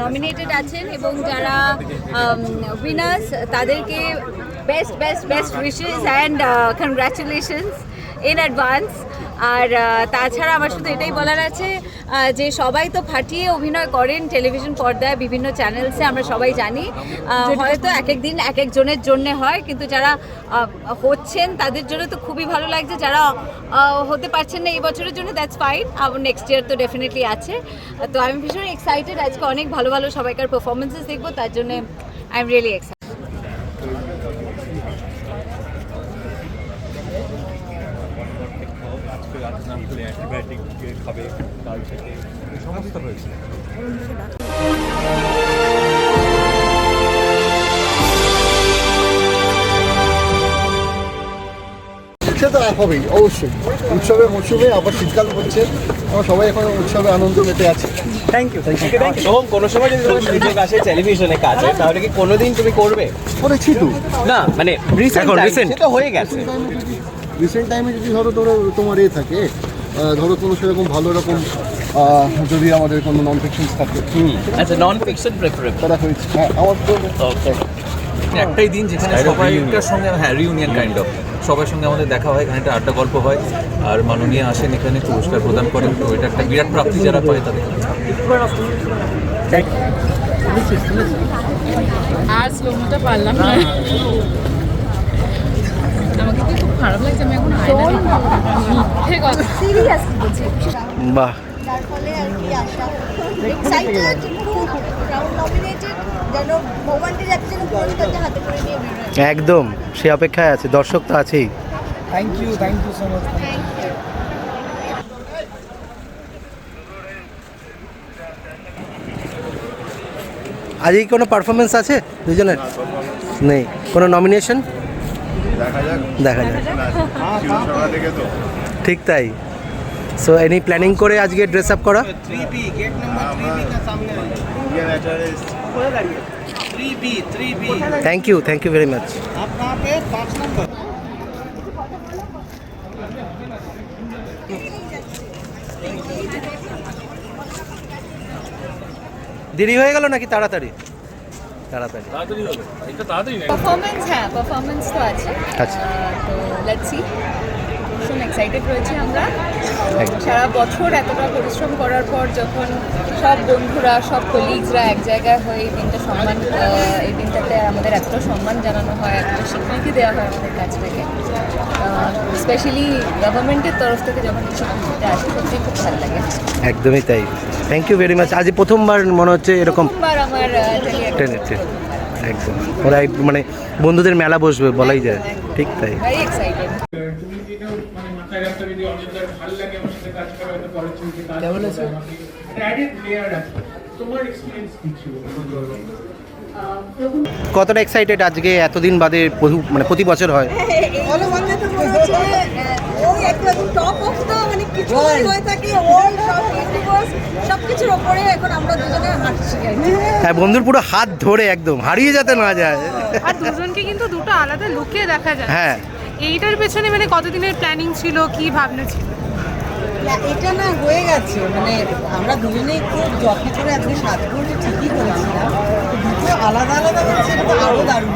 Nominated আছেন এবং যারা উইনার্স তাদেরকে best best best wishes and congratulations in advance আর তাছাড়া আমার শুধু এটাই বলার আছে যে সবাই তো ফাটিয়ে অভিনয় করেন টেলিভিশন পর্দায় বিভিন্ন চ্যানেলসে আমরা সবাই জানি। হয়তো এক এক দিন এক একজনের জন্য হয় কিন্তু যারা হচ্ছেন তাদের জন্য তো খুবই ভালো লাগছে। যারা হতে পারছেন না এই বছরের জন্য দ্যাটস ফাইন আবার নেক্সট ইয়ার তো ডেফিনেটলি আছে। তো আমি ভীষণ এক্সাইটেড আজকে অনেক ভালো ভালো সবাইকার পারফরমেন্সেস দেখব তার জন্য আই এম রিয়েলি এক্সাইটেড সমস্ত হয়েছে। সে তো হবেই অবশ্যই। উৎসবের মরশুমে আবার শীতকাল পড়ছে আমরা সবাই এখন উৎসবে আনন্দ পেতে আছি। থ্যাংক ইউ থ্যাংক ইউ এবং কোনো সময় যদি তোমার সুযোগ আসে টেলিভিশনে কাজে তাহলে কি কোনোদিন তুমি করবে? করেছি তো। না মানে এখন recent? সেটা হয়ে গেছে। রিসেন্ট টাইমে যদি ধরো ধরো তোমার এ থাকে ধরো কোনো সেরকম ভালো রকম যদি আমাদের কোনো নন ফিকশন থাকে আচ্ছা নন ফিকশন প্রেফারেবল তারা হয়েছে হ্যাঁ আমার তো একটাই দিন যেখানে সবাইকার সঙ্গে হ্যাঁ রিউনিয়ন কাইন্ড অফ সবার সঙ্গে আমাদের দেখা হয় এখানে একটা আড্ডা গল্প হয় আর মাননীয় আসেন এখানে পুরস্কার প্রদান করেন তো এটা একটা বিরাট প্রাপ্তি যারা পায় তাদের। আর স্লোমোটা পারলাম না। আমাকে খুব খারাপ লাগছে আমি এখন আয়না ঠিক সিরিয়াসলি বলছি বাহ। যার ফলে আর কি আশা। এক্সাইটেড খুব রাউন্ড নমিনেটেড যেন ভগবানকে যাচ্ছে যেন পুরস্কারটা হাতে করে নিয়ে বেরোয় একদম সে অপেক্ষায় আছে দর্শক তো আছেই। Thank you thank you so much আজকে কোনো পারফরমেন্স আছে দুজনের? নেই। কোনো নমিনেশন দেখা যাক। দেখা যাক। সকাল থেকে তো। ঠিক তাই। সো এনি প্ল্যানিং করে আজকে ড্রেস আপ করা? Thank you thank you very much দেরি হয়ে গেল নাকি তাড়াতাড়ি? তাড়াতাড়ি। পারফরমেন্স হ্যাঁ পারফরমেন্স তো আছে। আচ্ছা। তো লেটস সি ভীষণ এক্সাইটেড রয়েছি আমরা। সারা বছর এতটা পরিশ্রম করার পর যখন সব বন্ধুরা সব কলিগসরা এক জায়গায় হয়ে এই দিনটা সম্মান এই দিনটাতে আমাদের এতটা সম্মান জানানো হয় এতটা স্বীকৃতি দেওয়া হয় আমাদের কাছ থেকে। স্পেশালি গভর্নমেন্টের তরফ থেকে যখন কিছু করতে আসে সত্যি খুব ভালো লাগে। একদমই তাই। থ্যাংক ইউ ভেরি মাচ আজ প্রথমবার মনে হচ্ছে এরকম আমার একদম। ওরা মানে বন্ধুদের মেলা বসবে বলাই যায়। ঠিক তাই। মানে তোমার এক্সপিরিয়েন্স কি ছিল? কতটা এক্সাইটেড আজকে এতদিন বাদে মানে প্রতি বছর হয় মানে মনে মানে হয়ে হ্যাঁ বন্ধুর পুরো হাত ধরে একদম হারিয়ে যেতে না যায় আর দুজনকে কিন্তু দুটো আলাদা লুকে দেখা যায় হ্যাঁ এইটার পেছনে মানে কতদিনের প্ল্যানিং ছিল কি ভাবনা ছিল এটা না হয়ে গেছে। মানে আমরা দুজনেই খুব যত্ন করে আজকে করলে ঠিকই করেছিলাম দুটো আলাদা আলাদা হচ্ছে এটা তো আরও দারুণ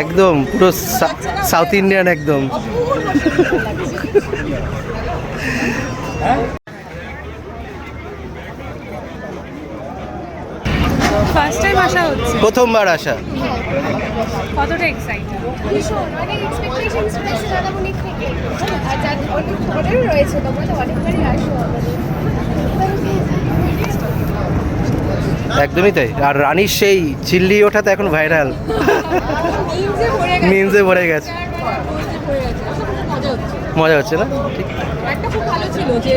একদম পুরো সাউথ ইন্ডিয়ান একদম। ফার্স্ট টাইম আসা হচ্ছে? প্রথমবার আসা। কতটা এক্সাইটেড ভীষণ অনেক এক্সপেকটেশনস রয়েছে দাদামণির থেকে। আর যাদের অনেক তোমাদেরও রয়েছে তোমরা তো অনেকবারই আসো একদমই তাই। আর রানীর সেই চিল্লি ওঠাতে এখন ভাইরাল মিমসে ভরে গেছে। মজা হচ্ছে না? হচ্ছে একটা খুব ভালো ছিল যে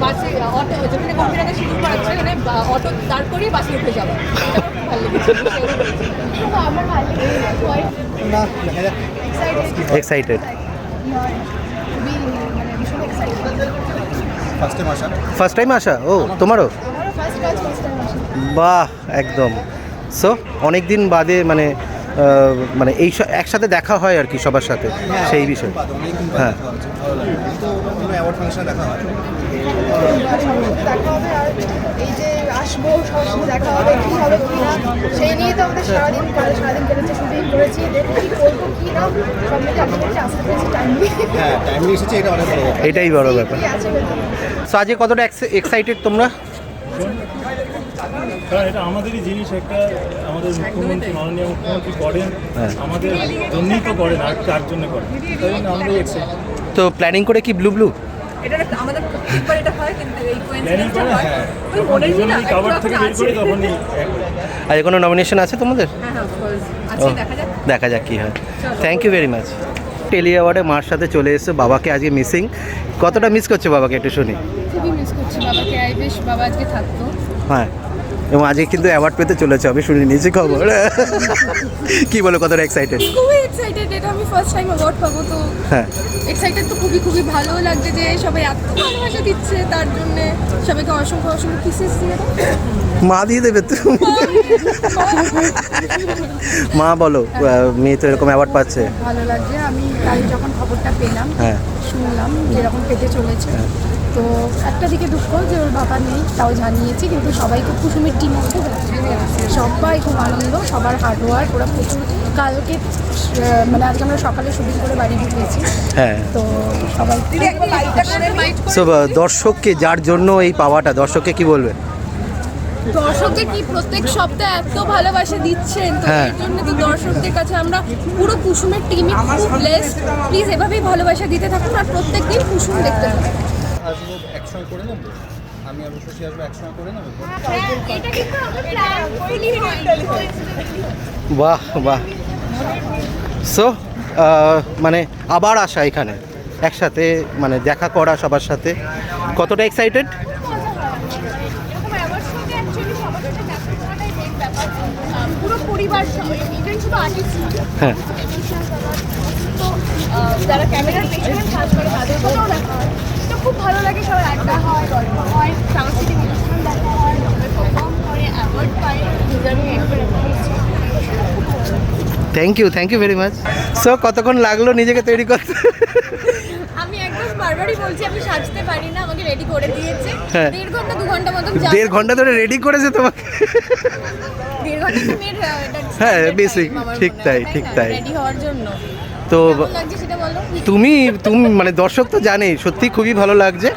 বাসে অটো যেখানে কম্পিউটারে শুরু করাচ্ছে বা- অটো দাঁড় করিয়ে বাসে উঠে যাওয়া। লেগেছে আমার ভালো লেগেছে না দেখা যাক। এক্সাইটেড খুবই মানে ভীষণ এক্সাইটেড ফার্স্ট টাইম আসা? ফার্স্ট টাইম আসা? ও তোমারও? আমারও ফার্স্ট কাজ ফার্স্ট টাইম আসে। বাহ একদম। সো অনেক দিন বাদে মানে মানে এই একসাথে দেখা হয় আর কি সবার সাথে সেই বিষয়ে। হ্যাঁ। তো অন্য অ্যাওয়ার্ড ফাংশনে দেখা হয়? দেখা হবে আর এই যে সবার সাথে দেখা হবে কি হবে কি না সেই নিয়েই তো আমাদের সারাদিন কাল সারাদিন কেটেছে শুটিং করেছি দেখ কি করব কি না সব মিলে আপনাদের কাছে আসতে পেরেছি টাইম হ্যাঁ টাইম এসেছে এটা অনেক বড় এটাই বড় ব্যাপার? সো আজকে কতটা এক্সাইটেড তোমরা? কারণ এটা আমাদেরই জিনিস একটা আমাদের মুখ্যমন্ত্রী মাননীয় মুখ্যমন্ত্রী করেন হ্যাঁ। আমাদের জন্যই তো করেন আর কার জন্য করেন? তাই জন্য আমাদের এক্সাইট তো প্ল্যানিং করে কি ব্লু ব্লু এটা আমাদের প্রত্যেকবার এটা হয় কিন্তু এই প্ল্যানিং করে হ্যাঁ। যখন দুজনেই কাভার থেকে বের করি তখনই এক- আজ কোনো নমিনেশন আছে তোমাদের? হ্যাঁ ও, দেখা যাক। কি হয়। Thank you very much Tele অ্যাওয়ার্ডে মার সাথে চলে এসেছে বাবাকে আজকে মিসিং কতটা মিস করছে বাবাকে একটু শুনি। খুবই মিস করছি বাবাকে আই বেশ বাবা আজকে থাকতো। হ্যাঁ। এবং আজকে কিন্তু অ্যাওয়ার্ড পেতে চলেছে আমি শুনে নিয়েছি খবর। কি বলো কতটা এক্সাইটেড খুবই এক্সাইটেড এটা আমি ফার্স্ট টাইম অ্যাওয়ার্ড পাবো তো হ্যাঁ। এক্সাইটেড তো খুবই খুবই ভালো লাগছে যে সবাই এত ভালোবাসা দিচ্ছে তার জন্য সবাইকে অসংখ্য অসংখ্য কিসেস দিয়ে। মা দিয়ে দেবে তো। মা বলো মেয়ে তো এরকম অ্যাওয়ার্ড পাচ্ছে। ভালো লাগছে আমি কাল যখন খবরটা পেলাম হ্যাঁ। শুনলাম যেরকম পেতে চলেছে। তো একটা দিকে দুঃখ যে ওর বাবা নেই তাও জানিয়েছি কিন্তু সবাই খুব কুসুমের টিম খুব সবাই খুব আনন্দ সবার হার্ডওয়ার্ক ওরা প্রচুর। কালকে মানে আজকে আমরা সকালে শুটিং করে বাড়ি ঢুকেছি। হ্যাঁ। তো সবাই দর্শককে যার জন্য এই পাওয়াটা দর্শককে কি বলবে? দর্শকদের কি প্রত্যেক সপ্তাহে এত ভালোবাসা দিচ্ছেন? তো হ্যাঁ। এর জন্য তো দর্শকদের কাছে আমরা পুরো কুসুমের টিমই খুব ব্লেস প্লিজ এভাবেই ভালোবাসা দিতে থাকুন আর প্রত্যেক দিন কুসুম দেখতে থাকুন। আসব একসঙ্গে করে নেব? আমি আর শশী আসব একসঙ্গে করে নেব? হ্যাঁ, এটা কিন্তু আমরা প্ল্যান করিনি বাহ। বাহ সো মানে আবার আসা এখানে একসাথে মানে দেখা করা সবার সাথে। কতটা এক্সাইটেড এরকম অ্যাওয়ার্ড শোতে অ্যাকচুয়ালি সবার সাথে দেখা করাটাই মেন ব্যাপার আহ, পুরো পরিবার সবাই ইভেন শুধু আর্টিস্ট হ্যাঁ। যারা ক্যামেরার পেছনে কাজ করে তাদের সাথেও দেখা হয়। তো খুব ভালো লাগে সবাই আড্ডা হয় গল্প হয় সাংস্কৃতিক অনুষ্ঠান দেখা হয় পারফর্ম করে অ্যাওয়ার্ড পায় deserving thank you thank you very much so কতক্ষণ লাগল নিজেকে তৈরি করতে আমি একদম বারবারই বলছি আমি সাজতে পারি না আমাকে রেডি করে দিয়েছে। হ্যাঁ। দেড় ঘণ্টা দু ঘণ্টা মতন দেড় ঘণ্টা ধরে রেডি করেছে তোমাকে? হ্যাঁ, time আমার ঠিক তাই, ঠিক তাই। তো তুমি তুমি মানে দর্শক তো জানেই সত্যি খুবই ভালো লাগছে।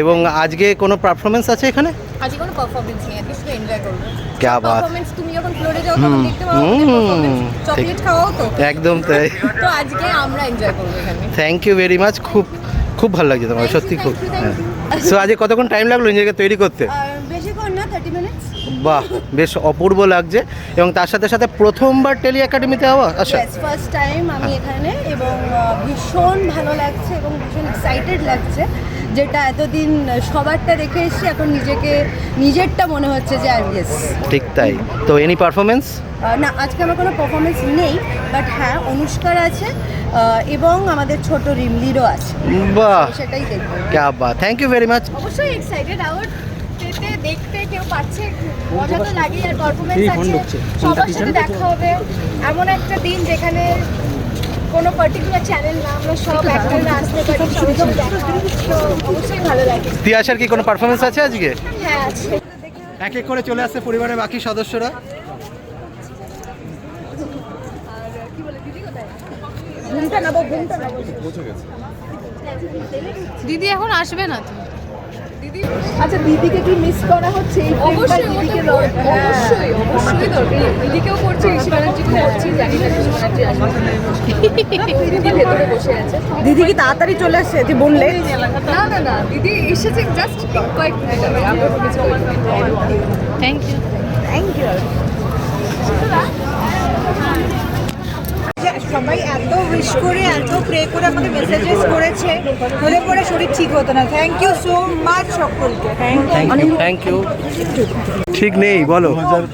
এবং আজকে কোনো পারফরমেন্স আছে এখানে? আজকে কোনো পারফরমেন্স নেই আজকে শুধু এনজয় করব। ক্যা বাত। পারফরমেন্স তুমি যখন ফ্লোরে যাও তখন দেখতে পাও হুম, চকলেট ঠিক। খাওয়াও তো। একদম তাই। তো আজকে আমরা এনজয় করব এখানে। থ্যাংক ইউ ভেরি মাচ খুব খুব ভালো লাগছে তোমার সত্যি খুব thank হ্যাঁ। সো আজকে কতক্ষণ টাইম লাগল নিজেকে তৈরি করতে? বেশিক্ষণ না থার্টি মিনিটস বাহ বেশ অপূর্ব লাগছে। এবং তার সাথে সাথে প্রথমবার টেলি একাডেমিতে হওয়া? আচ্ছা। ফার্স্ট টাইম আমি এখানে এবং ভীষণ ভালো লাগছে এবং ভীষণ এক্সাইটেড লাগছে যেটা এতদিন সবারটা দেখে এসেছি এখন নিজেকে নিজেরটা মনে হচ্ছে যে আর ইয়েস ঠিক তাই। তো এনি পারফরমেন্স না আজকে আমার কোনো পারফরমেন্স নেই বাট হ্যাঁ অনুষ্কার আছে এবং আমাদের ছোট রিমলিরও আছে। বাহ। সেটাই দেখব। ক্যা বাহ থ্যাংক ইউ ভেরি মাচ অবশ্যই এক্সাইটেড পেতে দেখতে কেউ পাচ্ছে? মজা তো লাগেই আর পারফরমেন্স আছে। সবার সাথে দেখা হবে। এমন একটা দিন যেখানে কোনো পার্টিকুলার চ্যানেল না আমরা সব অ্যাক্টররা আসতে পারি সবাই দেখা তো অবশ্যই ভালো লাগে। তিয়াসার কি কোনো পারফরমেন্স আছে আজকে? হ্যাঁ আছে। এক এক করে চলে আসছে পরিবারের বাকি সদস্যরা। দিদি এখন আসবে না তো আচ্ছা দিদিকে কি মিস করা হচ্ছে? এই অবশ্যই দিদিকে অবশ্যই অবশ্যই দরকার। দিদিকেও করছে ঋষি ব্যানার্জিকেও করছি জানি না ঋষি ব্যানার্জি আসবে দিদি ভেতরে বসে আছে। দিদি কি তাড়াতাড়ি চলে আসছে? যে বললে। না না না দিদি এসেছে জাস্ট কয়েক মিনিট আগে। আমরা কিছু থ্যাংক ইউ থ্যাংক ইউ সবাই এত উইশ করে এত প্রে করে আমাকে মেসেজেস করেছে হলে পরে শরীর ঠিক হতো না। থ্যাংক ইউ সো মাচ সকলকে। থ্যাংক ইউ ঠিক নেই বলো। দু হাজার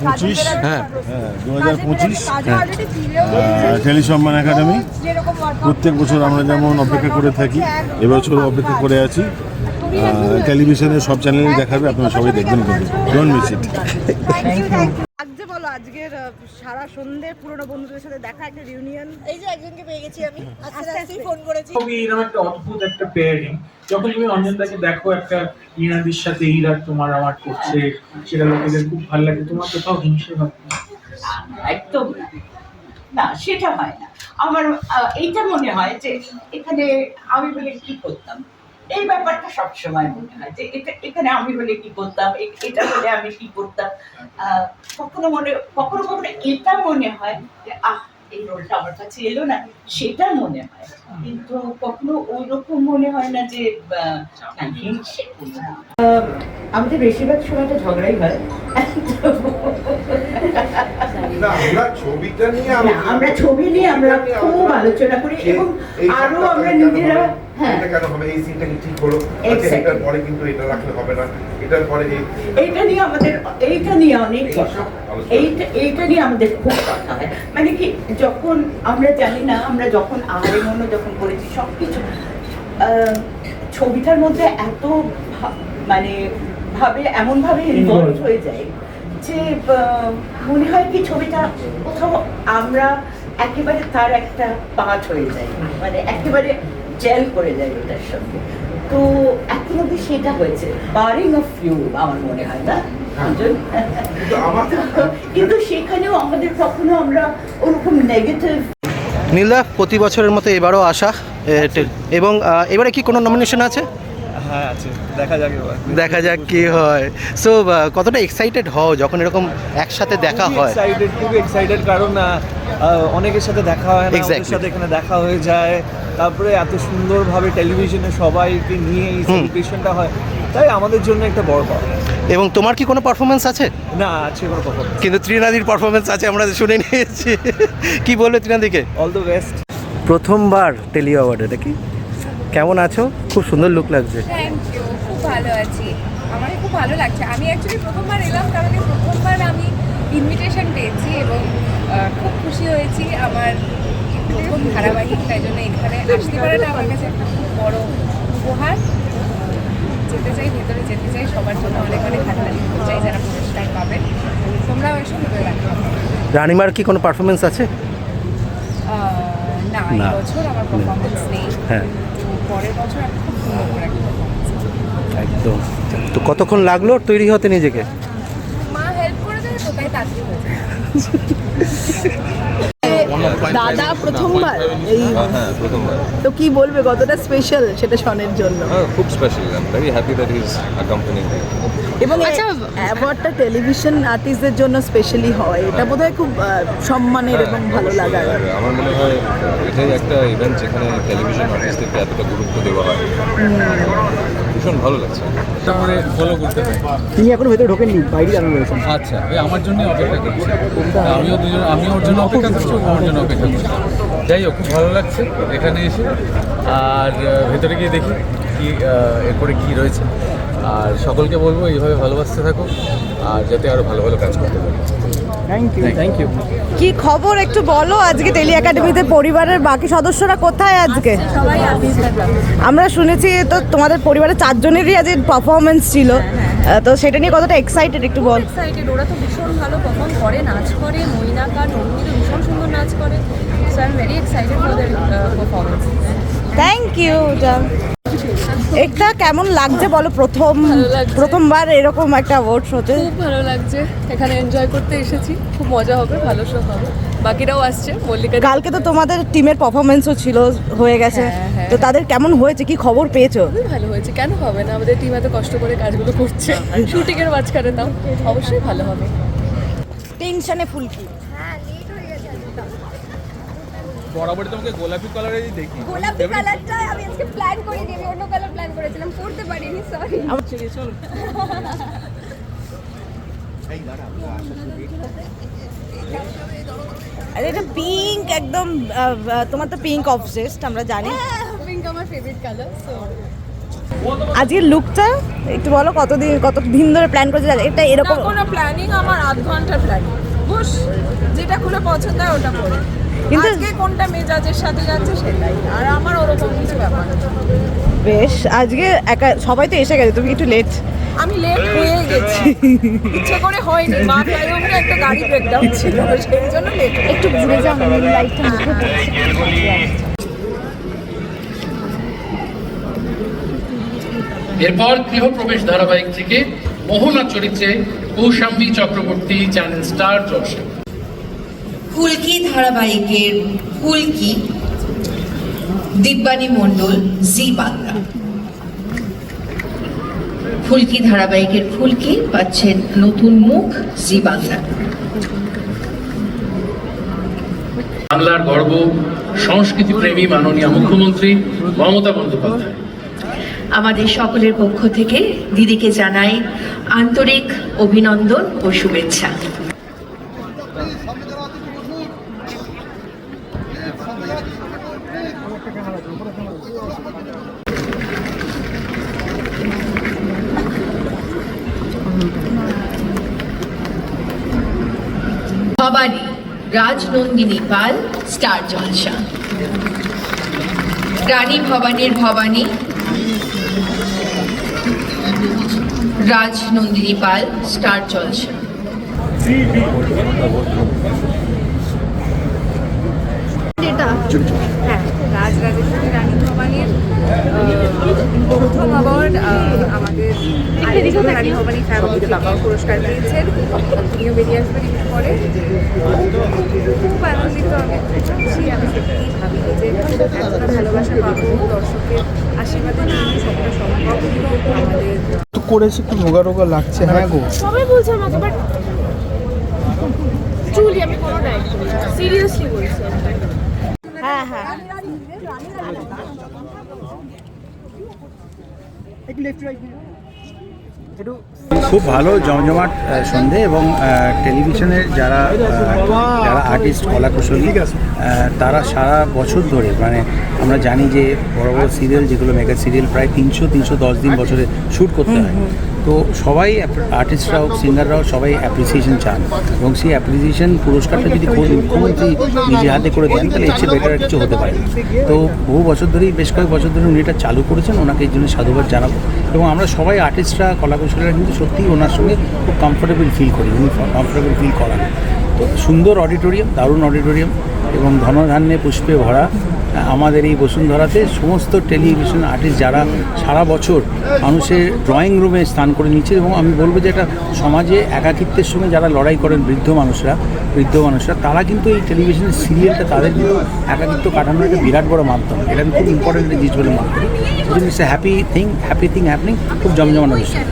পঁচিশ হ্যাঁ। হ্যাঁ দু হাজার পঁচিশ ফিরেও টেলিসম্মান একাডেমি। প্রত্যেক বছর আমরা যেমন অপেক্ষা করে থাকি এবছর অপেক্ষা করে আছি। টেলিভিশনে সব চ্যানেলে দেখাবে আপনারা সবাই দেখবেন কিন্তু। ডোন্ট মিস ইট আজকের সারা সন্ধে পুরনো বন্ধুদের সাথে দেখা একটা রিউনিয়ন এই যে একজনকে পেয়ে গেছি আমি। আস্তে আস্তে ফোন করেছি। খুবই এরকম একটা অদ্ভুত একটা পেয়ারিং যখন তুমি অঞ্জনদাকে দেখো একটা ইনাদির সাথে ইরার তোমার আমার করছে সেটা লোকেদের খুব ভালো লাগে। তোমার কোথাও হিংসে ভাব একদম। না সেটা হয় না। আমার এইটা মনে হয় যে এখানে আমি বলে কি করতাম? এই ব্যাপারটা সবসময় মনে হয় যে এটা, এখানে আমি হলে কি করতাম? এটা হলে আমি কি করতাম? কখনো মনে, কখনো কখনো এটা মনে হয় যে, আহ, এই রোলটা আমার কাছে এলো না। সেটা মনে হয়। কিন্তু কখনো ওই রকম মনে হয় না। যে আমাদের বেশিরভাগ সময়টা ঝগড়াই হয়। আমরা ছবিটা নিয়ে না, আমরা ছবি নিয়ে আমরা খুব আলোচনা করি। এবং আরও আমরা নিজেরা হ্যাঁ। এটা কেন হবে? এই সিনটা কি ঠিক হলো? আচ্ছা এটার পরে কিন্তু এটা রাখলে হবে না। এটার পরে এইটা নিয়ে আমাদের এইটা নিয়ে অনেক কথা এইটা এইটা নিয়ে আমাদের খুব কথা হয়। মানে কি যখন আমরা জানি না আমরা যখন আহারে মনে যখন করেছি সব কিছু ছবিটার মধ্যে এত ভা- মানে ভাবে এমন ভাবে ইনভলভ হয়ে যায়। যে মনে হয় কি ছবিটা কোথাও আমরা একেবারে তার একটা পার্ট হয়ে যায় মানে একেবারে জেল করে যায় ওটার সঙ্গে। তো এখন অব্দি সেটা হয়েছে বারিং অফ ফিউ আমার মনে হয় না অঞ্জন? কিন্তু সেখানেও আমাদের কখনো আমরা ওরকম নেগেটিভ নীলদা প্রতি বছরের মতো এবারও আসা এবং এবারে কি কোনো নমিনেশন আছে? হ্যাঁ আছে। দেখা যাক এবার। দেখা যাক কি হয়। সো কতটা এক্সাইটেড হও যখন এরকম একসাথে দেখা হয়? এক্সাইটেড এক্সাইটেড কারণ অনেকের সাথে দেখা হয় না ওদের সাথে এখানে দেখা হয়ে যায়। তারপরে এত সুন্দরভাবে টেলিভিশনে সবাইকে নিয়ে এই সেলিব্রেশনটা হয়। তাই আমাদের জন্য একটা বড় পাওয়া। এবং তোমার কি কোনো পারফরমেন্স আছে? না আছে কোনো কথা কিন্তু ত্রিনাদির পারফরমেন্স আছে আমরা শুনে নিয়েছি। কি বলবে ত্রিনাদিকে? অল দ্য বেস্ট প্রথমবার টেলি অ্যাওয়ার্ড এটা নাকি কেমন আছো? খুব সুন্দর লুক লাগছে। থ্যাংক ইউ খুব ভালো আছি। আমার খুব ভালো লাগছে। আমি অ্যাকচুয়ালি প্রথমবার এলাম কারণ প্রথমবার আমি ইনভিটেশন পেয়েছি এবং খুব খুশি হয়েছি আমার প্রথম ধারাবাহিক তাই জন্য এখানে আসতে পারাটা আমার কাছে একটা খুব বড় উপহার। যেতে চাই ভেতরে যেতে চাই সবার জন্য অনেক অনেক হাততালি চাই যারা পুরস্কার পাবেন। তোমরাও এসে ভেতরে রাখো রানিমার কি কোনো পারফরমেন্স আছে? না না। এই বছর আমার পারফরমেন্স নেই। হ্যাঁ। পরের বছর আমি খুব সুন্দর করে একটা একদম। তো কতক্ষণ লাগল তৈরি হতে নিজেকে? মা হেল্প করে দেয় তো তাই তাড়াতাড়ি হয়ে যায় দাদা প্রথমবার? এই হ্যাঁ প্রথমবার। তো কি বলবে কতটা স্পেশাল সেটা শনের জন্য? খুব special I am very happy that is accompanying এবং অ্যাওয়ার্ডটা টেলিভিশন আর্টিস্টদের জন্য স্পেশালি হয় এটা বোধহয় খুব সম্মানের এবং ভালো লাগার। আমার মনে হয় এটাই একটা ইভেন্ট যেখানে টেলিভিশন আর্টিস্টদেরকে এতটা গুরুত্ব দেওয়া হয়। ভীষণ ভালো লাগছে। তারপরে ফলো করতে তিনি এখন ভেতরে ঢোকেননি বাইরে দাঁড়ানো রয়েছেন। আচ্ছা আমার জন্য অপেক্ষা করছি। আমিও দুজন আমি ওর জন্য অপেক্ষা করছি ও আমার জন্য অপেক্ষা যাই হোক খুব ভালো লাগছে এখানে এসে। আর ভেতরে গিয়ে দেখি কি এরপরে কি রয়েছে। আর সকলকে বলব এইভাবে ভালোবাসতে থাকো আর যাতে আরও ভালো ভালো কাজ করতে পারি। থ্যাংক ইউ থ্যাংক ইউ কি খবর একটু বলো আজকে টেলি একাডেমিতে পরিবারের বাকি সদস্যরা কোথায় আজকে? আমরা শুনেছি তো তোমাদের পরিবারের চারজনেরই আজ পারফরমেন্স ছিল। তো সেটা নিয়ে কতটা এক্সাইটেড একটু বল। এক্সাইটেড ওরা তো ভীষণ ভালো পারফর্ম করে নাচ করে মইনাকা নন্দিনী নাচ করে। So I am very excited for their performance thank you এটা কেমন লাগছে বলো? প্রথম। প্রথমবার এরকম একটা অ্যাওয়ার্ড শোতে খুব ভালো লাগছে। এখানে এনজয় করতে এসেছি। খুব মজা হবে ভালো শো হবে। বাকিরাও আসছে মল্লিকা কালকে তো তোমাদের টিমের পারফরমেন্সও ছিল হয়ে গেছে। হ্যাঁ, হ্যাঁ। তো তাদের কেমন হয়েছে? কি খবর পেয়েছ? ভালো হয়েছে। কেন হবে না? আমাদের টিম এত কষ্ট করে কাজগুলো করছে। শুটিং এর মাঝখানে তাও অবশ্যই ভালো হবে। টেনশনে ফুলকি। বরাবরই তোমাকে গোলাপি কালারেরই দেখি। গোলাপি কালারটা আমি আজকে প্ল্যান করিনি আমি অন্য কালার প্ল্যান করেছিলাম করতে পারিনি সরি আমার চলে চলো। আরে এটা পিঙ্ক একদম তোমার তো পিঙ্ক অবসেসড আমরা জানি। পিঙ্ক আমার ফেভারিট কালার সো আজকের লুকটা একটু বলো কতদিন কত দিন ধরে প্ল্যান করেছে? এটা এরকম কোনো প্ল্যানিং আমার আধ ঘণ্টার প্ল্যানিং বুস যেটা খুলে পছন্দ হয় ওটা পরে কিন্তু- আজকে কোনটা মেজাজের সাথে যাচ্ছে সেটাই। আর আমার ওরকম কিছু ব্যাপার না। বেশ আজকে একা সবাই তো এসে গেছে তুমি একটু লেট আমি লেট হয়ে গেছি। ইচ্ছে করে হয়নি মা ফ্লাইওভারে একটা গাড়ি ব্রেকডাউন ছিল সেই জন্য লেট একটু ঘুরে যাও না লাইটটা মুখে পড়ছে এরপর গৃহপ্রবেশ ধারাবাহিক থেকে মোহনা চরিত্রে কৌশাম্বী চক্রবর্তী চ্যানেল স্টার জলসা ফুলকি ধারাবাহিকের ফুলকি দিব্যানী মণ্ডল জি বাংলা। ফুলকি ধারাবাহিকের ফুলকি পাচ্ছেন নতুন মুখ জি বাংলা। বাংলার গর্ব সংস্কৃতি প্রেমী মাননীয় মুখ্যমন্ত্রী মমতা বন্দ্যোপাধ্যায়। আমাদের সকলের পক্ষ থেকে দিদিকে জানাই আন্তরিক অভিনন্দন ও শুভেচ্ছা। ভবানী রাজনন্দিনী পাল স্টার জলসা। রানী ভবানীর ভবানী রাজনন্দিনী পাল স্টার জলসা। হ্যাঁ রাজ রাজেশ্বরী রানী ভবানীর আহ, প্রথম অ্যাওয়ার্ড আমাদের রানী ভবানী ফ্যামিলি থেকে পুরস্কার পেয়েছেন। তিনিও বেরিয়ে আসবেন একটু পরে। খুব আনন্দিত আমি। ভাবি যে এতটা ভালোবাসা পাবো দর্শকের আশীর্বাদে কিন্তু সবটা সম্ভব আমাদের। তো করেছে একটু রোগা রোগা লাগছে। হ্যাঁ গো। সবাই বলছে আমাকে বাট ট্রুলি আমি কোনো ডায়েট করি সিরিয়াসলি বলছি। হ্যাঁ হ্যাঁ। খুব ভালো জমজমাট সন্ধে এবং টেলিভিশনের যারা যারা আর্টিস্ট কলাকুশলী তারা সারা বছর ধরে মানে আমরা জানি যে বড় বড় সিরিয়াল যেগুলো মেগা সিরিয়াল প্রায় তিনশো তিনশো দশ দিন বছরে শ্যুট করতে হয়। তো সবাই আর্টিস্টরাও সিঙ্গাররাও সবাই অ্যাপ্রিসিয়েশন চান। এবং সেই অ্যাপ্রিসিয়েশন পুরস্কারটা যদি মুখ্যমন্ত্রী নিজে হাতে করে দেন, তাহলে এর চেয়ে বেটার কিছু হতে পারে তো বহু বছর ধরেই, বেশ কয়েক বছর ধরে উনি এটা চালু করেছেন, ওনাকে এই জন্য সাধুবাদ জানাব। এবং আমরা সবাই আর্টিস্টরা কলাকুশলীরা কিন্তু সত্যিই ওনার সঙ্গে খুব কমফোর্টেবল ফিল করি, উনি কমফোর্টেবল ফিল করান। তো সুন্দর অডিটোরিয়াম দারুণ অডিটোরিয়াম এবং ধনধান্যে পুষ্পে ভরা। আমাদের এই বসুন্ধরাতে সমস্ত টেলিভিশন আর্টিস্ট যারা সারা বছর মানুষের ড্রয়িং রুমে স্থান করে নিচ্ছে এবং আমি বলব যে এটা সমাজে একাকিত্বের সঙ্গে যারা লড়াই করেন বৃদ্ধ মানুষরা বৃদ্ধ মানুষরা, তারা কিন্তু এই টেলিভিশনের সিরিয়ালটা তাদের কিন্তু একাকিত্ব কাটানোর একটা বিরাট বড় মাধ্যম। এটা আমি খুব ইম্পর্টেন্ট জিনিস বলে মনে করি it's happy thing happy thing happening খুব জমজমানো বিষয়